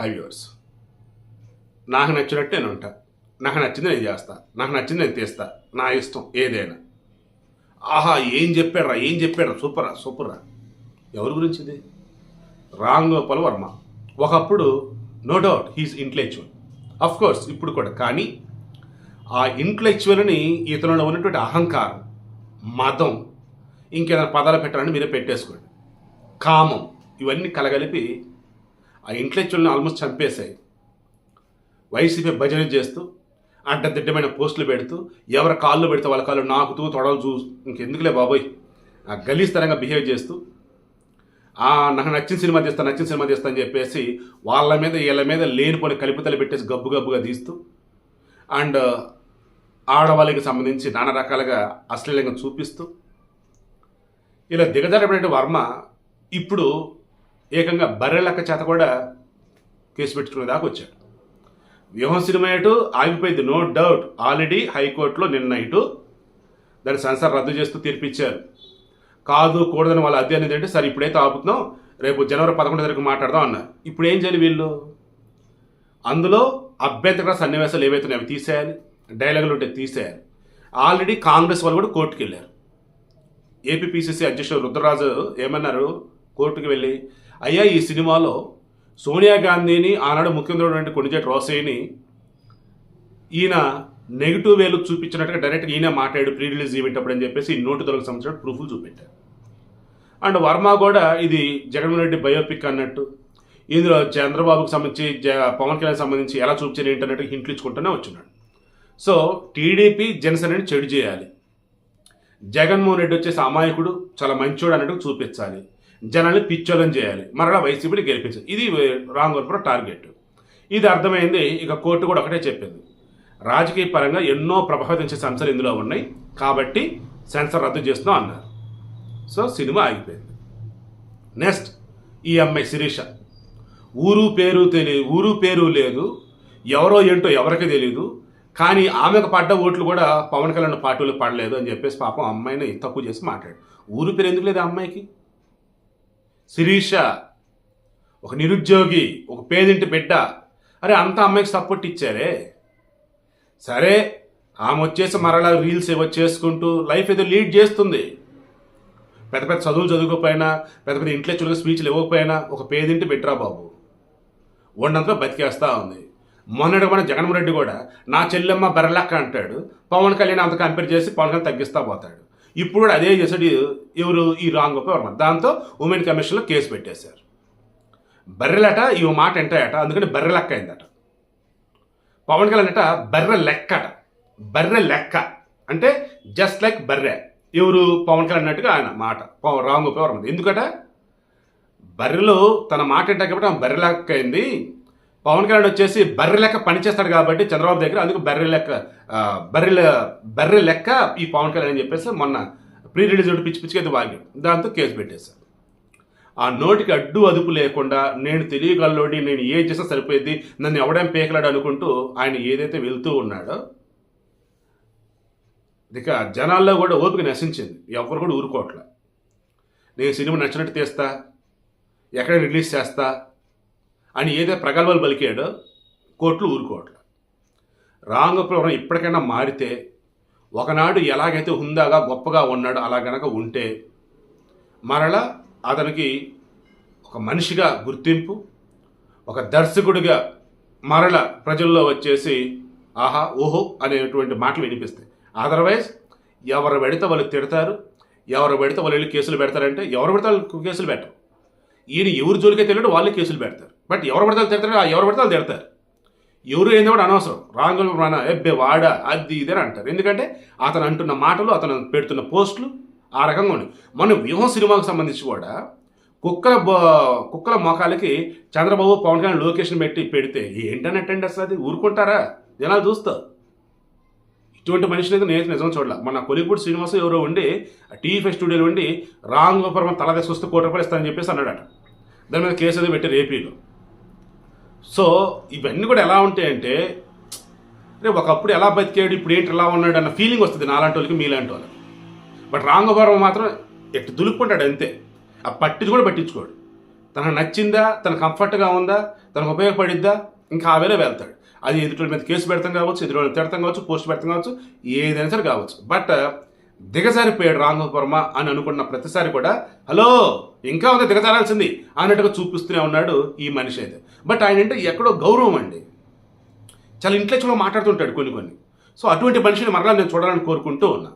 High viewers నాకు నచ్చినట్టు నేను ఉంటా. నాకు నచ్చింది నేను చేస్తా. నాకు నచ్చింది నేను తీస్తా. నా ఇష్టం ఏదైనా. ఆహా ఏం చెప్పాడురా ఏం చెప్పాడు సూపరా సూపరా ఎవరి గురించిది రామ్ గోపాల్ వర్మ. ఒకప్పుడు no doubt he's intellectual of course ఇప్పుడు కూడా. కానీ ఆ ఇంటలెక్చువల్ని ఇతనిలో ఉన్నటువంటి అహంకారం మదం ఇంకేదైనా పదాలు పెట్టాలని మీరే పెట్టేసుకోండి. కామం ఇవన్నీ కలగలిపి ఆ ఇంటలెక్చువల్ని ఆల్మోస్ట్ చంపేశాయి. వైసీపీ భజన చేస్తూ అడ్డదిడ్డమైన పోస్టులు పెడుతూ ఎవరి కాళ్ళు పెడితే వాళ్ళ కాళ్ళు నాకుతూ తొడలు చూ ఇంకెందుకులే బాబోయ్. ఆ గలీస్తరంగా బిహేవ్ చేస్తూ ఆ నాకు నచ్చిన సినిమా తీస్తా నచ్చిన సినిమా తీస్తా అని చెప్పేసి వాళ్ళ మీద వీళ్ళ మీద లేనిపోని కలిపితలు పెట్టేసి గబ్బు గబ్బుగా తీస్తూ అండ్ ఆడవాళ్ళకి సంబంధించి నానా రకాలుగా అశ్లీలంగా చూపిస్తూ ఇలా దిగజారబడిన వర్మ ఇప్పుడు ఏకంగా బర్రెలక్క చేత కూడా కేసు పెట్టుకునే దాకా వచ్చాడు. వ్యూహం సినిమా ఇటు ఆగిపోయింది నో డౌట్ ఆల్రెడీ హైకోర్టులో నిన్న ఇటు దాని సెన్సార్ రద్దు చేస్తూ తీర్పిచ్చారు. కాదు కూడదని వాళ్ళ అద్దె అనేది అంటే సరే ఇప్పుడైతే ఆపుతున్నాం రేపు జనవరి పదకొండు తారీఖు మాట్లాడదాం అన్నారు. ఇప్పుడు ఏం చేయాలి వీళ్ళు? అందులో అభ్యంతర సన్నివేశాలు ఏవైతున్నాయి ఉన్నాయో అవి తీసేయాలి డైలాగులు ఉంటే తీసేయాలి. ఆల్రెడీ కాంగ్రెస్ వాళ్ళు కూడా కోర్టుకు వెళ్ళారు ఏపీపీసీసీ అధ్యక్షుడు రుద్రరాజు ఏమన్నారు? కోర్టుకు వెళ్ళి అయ్యా ఈ సినిమాలో సోనియా గాంధీని ఆనాడు ముఖ్యమంత్రి అయినటువంటి కొణిజేటి రోసయ్యని ఈయన నెగిటివ్ వేలు చూపించినట్టుగా డైరెక్ట్గా ఈయన మాట్లాడు ప్రీ రిలీజ్ ఈవెంట్ అప్పుడు అని చెప్పేసి నోటు తొలగి సంబంధించిన ప్రూఫ్లు చూపెట్టారు. అండ్ వర్మ కూడా ఇది జగన్మోహన్ రెడ్డి బయోపిక్ అన్నట్టు ఇందులో చంద్రబాబుకు సంబంధించి జ పవన్ కళ్యాణ్ సంబంధించి ఎలా చూపించారు ఏంటన్నట్టు హింట్లు ఇచ్చుకుంటూనే వచ్చినాడు. సో టీడీపీ జనసేనని చెడు చేయాలి. జగన్మోహన్ రెడ్డి వచ్చేసి అమాయకుడు చాలా మంచోడు అన్నట్టు చూపించాలి. జనాన్ని పిచ్చోలం చేయాలి. మరలా వైసీపీని గెలిపించాలి ఇది రాంగ్ వరపుర టార్గెట్. ఇది అర్థమైంది. ఇక కోర్టు కూడా ఒకటే చెప్పింది. రాజకీయ పరంగా ఎన్నో ప్రభావితం చేసే అంశాలు ఇందులో ఉన్నాయి. కాబట్టి సెన్సర్ రద్దు చేస్తున్నాం అన్నారు. సో సినిమా ఆగిపోయింది. నెక్స్ట్ ఈ అమ్మాయి శిరీష. ఊరు పేరు తెలియదు ఊరు పేరు లేదు. ఎవరో ఏంటో ఎవరికి తెలియదు కానీ ఆమెకు పడ్డ ఓట్లు కూడా పవన్ కళ్యాణ్ పార్టీలు పడలేదు అని చెప్పేసి పాపం అమ్మాయిని తక్కువ చేసి మాట్లాడు ఊరు పేరు ఎందుకు లేదు అమ్మాయికి? శిరీష ఒక నిరుద్యోగి ఒక పేదింటి బిడ్డ. అరే అంత అమ్మాయికి సపోర్ట్ ఇచ్చారే? సరే ఆమె వచ్చేసి మరలా రీల్స్ ఏవో చేసుకుంటూ లైఫ్ ఏదో లీడ్ చేస్తుంది. పెద్ద పెద్ద చదువులు చదువుకోకపోయినా పెద్ద పెద్ద ఇంటలెక్చువల్గా స్పీచ్లు ఇవ్వకపోయినా ఒక పేదింటి బిడ్డరా బాబు. వండంతా బతికేస్తా ఉంది. మొన్నటి మన జగన్మోహన్ రెడ్డి కూడా నా చెల్లెమ్మ బెర్రలక్క అంటాడు పవన్ కళ్యాణ్ అంత కంపేర్ చేసి పవన్ కళ్యాణ్ తగ్గిస్తా పోతాడు. ఇప్పుడు కూడా అదే చేశాడు ఎవరు ఈ రాంగ్ వర్మ. దాంతో ఉమెన్ కమిషన్లో కేసు పెట్టేశారు. బర్రెలట ఈ మాట ఎంటాయట అందుకని బర్రె లెక్క అయిందట. పవన్ కళ్యాణ్ అట బర్రె లెక్కట. బర్రె లెక్క. అంటే జస్ట్ లైక్ బర్రె. ఎవరు? పవన్ కళ్యాణ్ అన్నట్టుగా ఆయన మాట. రాంగ్ రామ్ వర్మ. ఎందుకట? బర్రెలో తన మాట ఏంటా కాబట్టి ఆమె బర్రె లెక్క అయింది. పవన్ కళ్యాణ్ వచ్చేసి బర్రె లెక్క పనిచేస్తాడు కాబట్టి చంద్రబాబు దగ్గర అందుకు బర్రె లెక్క ఆ, బర్రెల బర్రె లెక్క ఈ పవన్ కళ్యాణ్ అని చెప్పేసి మొన్న ప్రీ రిలీజ్ ఒకటి పిచ్చి పిచ్చికి అయితే వాగాడు. దాంతో కేసు పెట్టేశారు. ఆ నోటికి అడ్డు అదుపు లేకుండా నేను తెలియగలలోని నేను ఏం చేసినా సరిపోయింది నన్ను ఎవడేం పేకలాడు అనుకుంటూ ఆయన ఏదైతే వెళ్తూ ఉన్నాడో ఇక జనాల్లో కూడా ఓపిక నశించింది. ఎవరు కూడా ఊరుకోవట్లే. నేను సినిమా నచ్చినట్టు తీస్తా ఎక్కడ రిలీజ్ చేస్తా అని ఏదైతే ప్రగల్భాలు పలికాడో కోర్టులు ఊరుకోవట్లే. రాంగపురం ఇప్పటికైనా మారితే ఒకనాడు ఎలాగైతే హుందాగా గొప్పగా ఉన్నాడో అలా గనక ఉంటే మరలా అతనికి ఒక మనిషిగా గుర్తింపు ఒక దర్శకుడిగా మరల ప్రజల్లో వచ్చేసి ఆహా ఓహో అనేటువంటి మాటలు వినిపిస్తాయి. అదర్వైజ్ ఎవరు పెడితే వాళ్ళు తిడతారు ఎవరు పెడితే వాళ్ళు వెళ్ళి కేసులు పెడతారంటే ఎవరు పెడితే వాళ్ళు కేసులు పెట్టరు. ఈయన ఎవరు జోలికే తెలియడు వాళ్ళు కేసులు పెడతారు. బట్ ఎవరు పడితే వాళ్ళు తిడతారు ఎవరు పడితే వాళ్ళు తిడతారు. ఎవరు ఏందో కూడా అనవసరం. రాంగులు ఎబ్బే వాడా అది ఇది అని అంటారు. ఎందుకంటే అతను అంటున్న మాటలు అతను పెడుతున్న పోస్టులు ఆ రకంగా ఉన్నాయి. మన వ్యూహం సినిమాకు సంబంధించి కూడా కుక్కల బో- కుక్కల మొఖాలకి చంద్రబాబు పవన్ కళ్యాణ్ లొకేషన్ పెట్టి పెడితే ఏంటన్నట్టండి అసలు అది? ఊరుకుంటారా? జనాలు చూస్తారు ఇటువంటి మనిషిని అయితే నేను నిజం చూడాల. మన కొలిపూడి శ్రీనివాస్ ఎవరో ఉండి టీవీ ఫైవ్ స్టూడియోలో ఉండి రాంగ్ పరమ తల తీసుకొస్తే కోటి రూపాయలు ఇస్తానని చెప్పేసి అన్నాడట. దాని మీద కేసు ఏదో పెట్టారు ఏపీలో. సో ఇవన్నీ కూడా ఎలా ఉంటాయంటే రే ఒకప్పుడు ఎలా బతికాడు ఇప్పుడు ఏంటి ఎలా ఉన్నాడు అన్న ఫీలింగ్ వస్తుంది నాలాంటి వాళ్ళకి మీలాంటి వాళ్ళకి. బట్ రాంగోపురం మాత్రం ఎట్టు దులుపుకుంటాడు అంతే. ఆ పట్టిది కూడా పట్టించుకోడు. తనకు నచ్చిందా తన కంఫర్ట్గా ఉందా తనకు ఉపయోగపడిద్దా ఇంకా ఆ వేళ వెళ్తాడు. అది ఎదుటి మీద కేసు పెడతాం కావచ్చు ఎదుటి తిడతాం కావచ్చు పోస్ట్ పెడతాం కావచ్చు ఏదైనా సరే కావచ్చు. బట్ దిగజారిపోయాడు రాంగోపాల్ వర్మ అని అనుకున్న ప్రతిసారి కూడా హలో ఇంకా ఉంది దిగజారాల్సింది అన్నట్టుగా చూపిస్తూనే ఉన్నాడు ఈ మనిషి అయితే. బట్ ఆయన అంటే ఎక్కడో గౌరవం అండి. చాలా ఇంటలెక్చువల్గా మాట్లాడుతుంటాడు కొన్ని కొన్ని. సో అటువంటి మనిషిని మరలా నేను చూడాలని కోరుకుంటూ ఉన్నా.